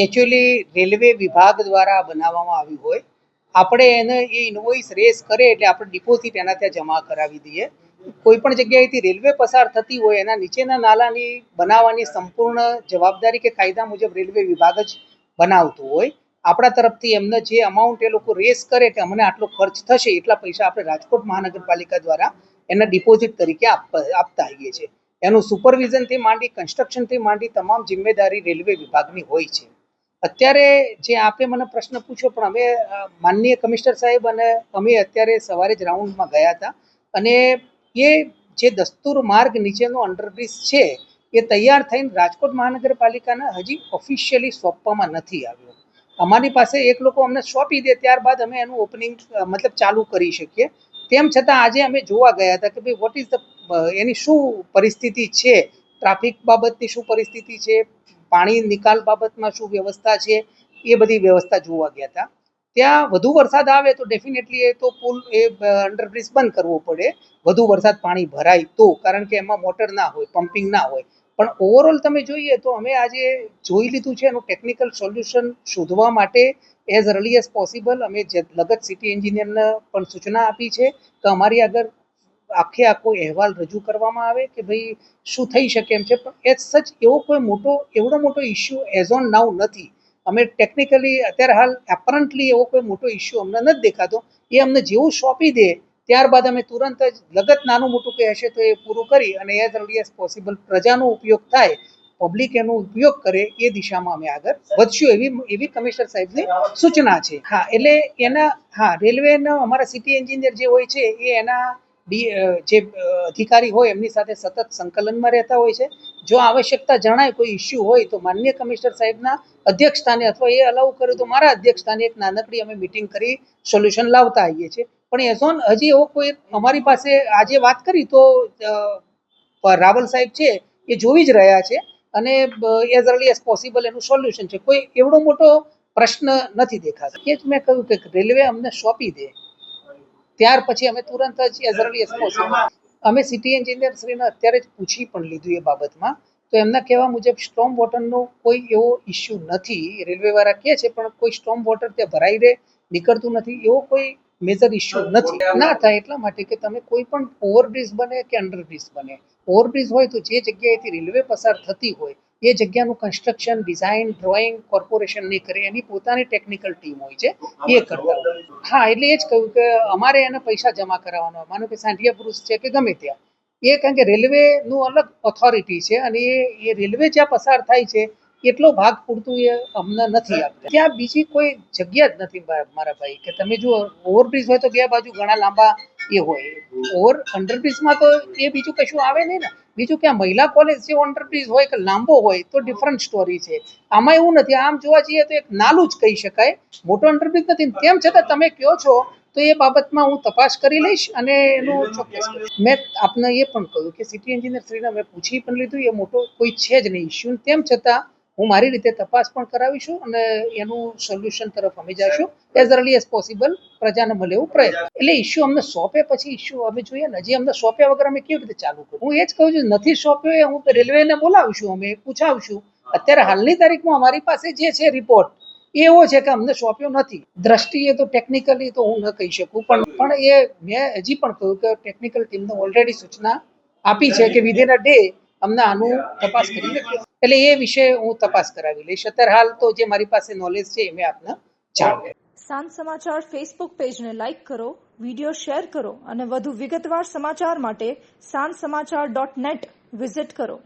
Actually railway વિભાગ દ્વારા બનાવવામાં આવ્યું હોય, આપણે એને એ ઇન્વોઇસ રેસ કરે એટલે આપણે ડિપોઝિટ એના ત્યાં જમા કરાવી દઈએ. કોઈ પણ જગ્યાએથી રેલવે પસાર થતી હોય, એના નીચેના નાલાની બનાવવાની સંપૂર્ણ જવાબદારી કે કાયદા મુજબ રેલવે વિભાગ જ બનાવતું હોય. આપણા તરફથી એમને જે અમાઉન્ટ એ લોકો રેસ કરે કે અમને આટલો ખર્ચ થશે, એટલા પૈસા આપણે રાજકોટ મહાનગરપાલિકા દ્વારા એના ડિપોઝિટ તરીકે આપતા આવીએ છીએ. એનું સુપરવિઝનથી માંડી કન્સ્ટ્રક્શનથી માંડી તમામ જિમ્મેદારી રેલવે વિભાગની હોય છે. અત્યારે જે આપે મને પ્રશ્ન પૂછ્યો, પણ અમે માનનીય કમિશનર સાહેબ અને અમે અત્યારે સવારે જ રાઉન્ડમાં ગયા હતા અને એ જે દસ્તુર માર્ગ નીચેનો અંડરબ્રિજ છે, એ તૈયાર થઈને રાજકોટ મહાનગરપાલિકાને હજી ઓફિશિયલી સોંપવામાં નથી આવ્યો. અમારી પાસે એક લોકો અમને સોંપી દે, ત્યારબાદ અમે એનું ઓપનિંગ મતલબ ચાલુ કરી શકીએ. તેમ છતાં આજે અમે જોવા ગયા હતા કે ભાઈ વોટ ઇઝ ધ એની શું પરિસ્થિતિ છે? ટ્રાફિક બાબતની શું પરિસ્થિતિ છે? પાણી નિકાલ બાબતમાં શું વ્યવસ્થા છે એ બધી વ્યવસ્થા જોવા ગયા હતા. ત્યાં વધુ વરસાદ આવે તો ડેફિનેટલી એ તો પુલ એ અંડરબ્રિજ બંધ કરવો પડે. વધુ વરસાદ પાણી ભરાય તો, કારણ કે એમાં મોટર ના હોય પમ્પિંગ ના હોય. પણ ઓવરઓલ તમે જોઈએ તો અમે આજે જોઈ લીધું છે એનું ટેકનિકલ સોલ્યુશન શોધવા માટે એઝ અર્લી એઝ પોસિબલ અમે લગત સિટી એન્જિનિયરને પણ સૂચના આપી છે કે અમારી આગળ આખે આખો અહેવાલ રજૂ કરવામાં આવે કે ભાઈ શું થઈ શકે એમ છે. પણ એઝ સચ એવો કોઈ મોટો, એવડો મોટો ઇસ્યુ એઝ ઓન નાઉ નથી. અમે ટેકનિકલી અત્યારે હાલ એપરન્ટલી એવો કોઈ મોટો ઇસ્યુ અમને નથી દેખાતો. એ અમને જેવું સોંપી દે, ત્યારબાદ અમે તુરંત જ લગત નાનું મોટું કંઈ હશે તો એ પૂરું કરી અને એઝ અર્લી એઝ પોસિબલ પ્રજાનો ઉપયોગ થાય પબ્લિક એનો ઉપયોગ કરે એ દિશામાં અમે આગળ વધશું એવી એવી કમિશનર સાહેબની સૂચના છે. હા, એટલે એના, હા, રેલવેનો અમારા સિટી એન્જિનિયર જે હોય છે એ એના જે અધિકારી હોય એમની સાથે સતત સંકલનમાં રહેતા હોય છે. જો આવશ્યકતા જણાય કોઈ ઇસ્યુ હોય તો માન્ય કમિશનર સાહેબના અધ્યક્ષસ્થાને અથવા એ અલાઉ કરે તો મારા અધ્યક્ષસ્થાને એક નાનકડી અમે મિટિંગ કરી સોલ્યુશન લાવતા આવીએ છીએ. પણ એઝ ઓન હજી એવો કોઈ અમારી પાસે આજે વાત કરી તો રાવલ સાહેબ છે એ જોઈ જ રહ્યા છે અને એઝ અર્લી એઝ પોસિબલ એનું સોલ્યુશન છે. કોઈ એવડો મોટો પ્રશ્ન નથી દેખાતો. એ જ મેં કહ્યું કે રેલવે અમને સોંપી દે. ત્યાર પછી અમે તુરંત જ એઝ અર્લી એઝ પોસિબલ અમે સિટી એન્જિનિયર શ્રીને અત્યારે જ પૂછી પણ લીધું એ બાબતમાં. તો એમના કહેવા મુજબ સ્ટોમ વોટરનો કોઈ એવો ઇસ્યુ નથી. રેલવે વાળા કહે છે, પણ કોઈ સ્ટોમ વોટર ત્યાં ભરાઈ રહે, નીકળતું નથી. એવો કોઈ મેજર ઇસ્યુ નથી. ના થાય એટલા માટે કે તમે કોઈ પણ ઓવરબ્રિજ બને કે અંડરબ્રિજ બને. ઓવરબ્રિજ હોય તો જે જગ્યાએથી રેલવે પસાર થતી હોય એ જગ્યાનું કન્સ્ટ્રક્શન ડિઝાઇન ડ્રોઈંગ કોર્પોરેશન નહીં કરે. એની પોતાની ટેકનિકલ ટીમ હોય છે. એ કરતા હા એટલે એ જ કહ્યું કે અમારે એને પૈસા જમા કરાવવાનો માનો કે સાંઢિયા પુરુષ છે કે ગમે ત્યાં. એ કારણ કે રેલવેનું અલગ ઓથોરિટી છે અને એ એ રેલવે જ્યાં પસાર થાય છે એટલો ભાગ પૂરતું એ અમને નથી આપતા. ત્યાં બીજી કોઈ જગ્યા જ નથી મારા ભાઈ. કે તમે જો ઓવરબ્રિજ હોય તો બે બાજુ ઘણા લાંબા એ હોય. ઓવર અંડરબ્રિજમાં તો એ બીજું કશું આવે નહીં ને. બીજું કે મહિલા કોલેજ જે અંડરબ્રિજ હોય કે લાંબો હોય તો ડિફરન્ટ સ્ટોરી છે. આમાં એવું નથી. આમ જોવા જઈએ તો એક નાલું જ કહી શકાય. મોટો અંડરબ્રિજ નથી. તેમ છતાં તમે કહો છો, તો એ બાબતમાં હું તપાસ કરી લઈશ અને એનું ચોક્કસ મેં આપને એ પણ કહ્યું કે સિટી એન્જિનિયર શ્રીને મેં પૂછી પણ લીધું. એ મોટો કોઈ છે જ નહીં. ઇસ્યુ તેમ છતાં હું મારી રીતે તપાસ પણ કરાવીશું અને એનું સોલ્યુશન તરફ અમે જઈશું એઝ અર્લી એઝ પોસિબલ પ્રજાને મળે એવું પ્રયત્ન. એટલે ઇસ્યુ અમને સોંપે પછી ઇસ્યુ અમે જોઈએ ને. હજી અમને સોંપ્યા વગર અમે કેવી રીતે ચાલુ કરું હું એ જ કહું છું, નથી સોંપ્યો એ હું રેલવેને બોલાવીશું, અમે પૂછાવશું. અત્યારે હાલની તારીખમાં અમારી પાસે જે છે રિપોર્ટ એવો છે કે અમને સોંપ્યો નથી. દ્રષ્ટિએ તો ટેકનિકલી તો હું ન કહી શકું, પણ પણ એ મેં હજી પણ કહ્યું કે ટેકનિકલ ટીમને ઓલરેડી સૂચના આપી છે કે વિધિન અ ડે અમને આનું તપાસ કરીને. એટલે એ વિશે હું તપાસ કરાવી લઈશ અત્યારે હાલ તો જે મારી પાસે નોલેજ છે, એ મેં આપને જાણ કરી. સાંજ સમાચાર ફેસબુક પેજને લાઇક કરો વીડિયો શેર કરો અને વધુ વિગતવાર સમાચાર માટે સાંજ સમાચાર ડોટ નેટ વિઝિટ કરો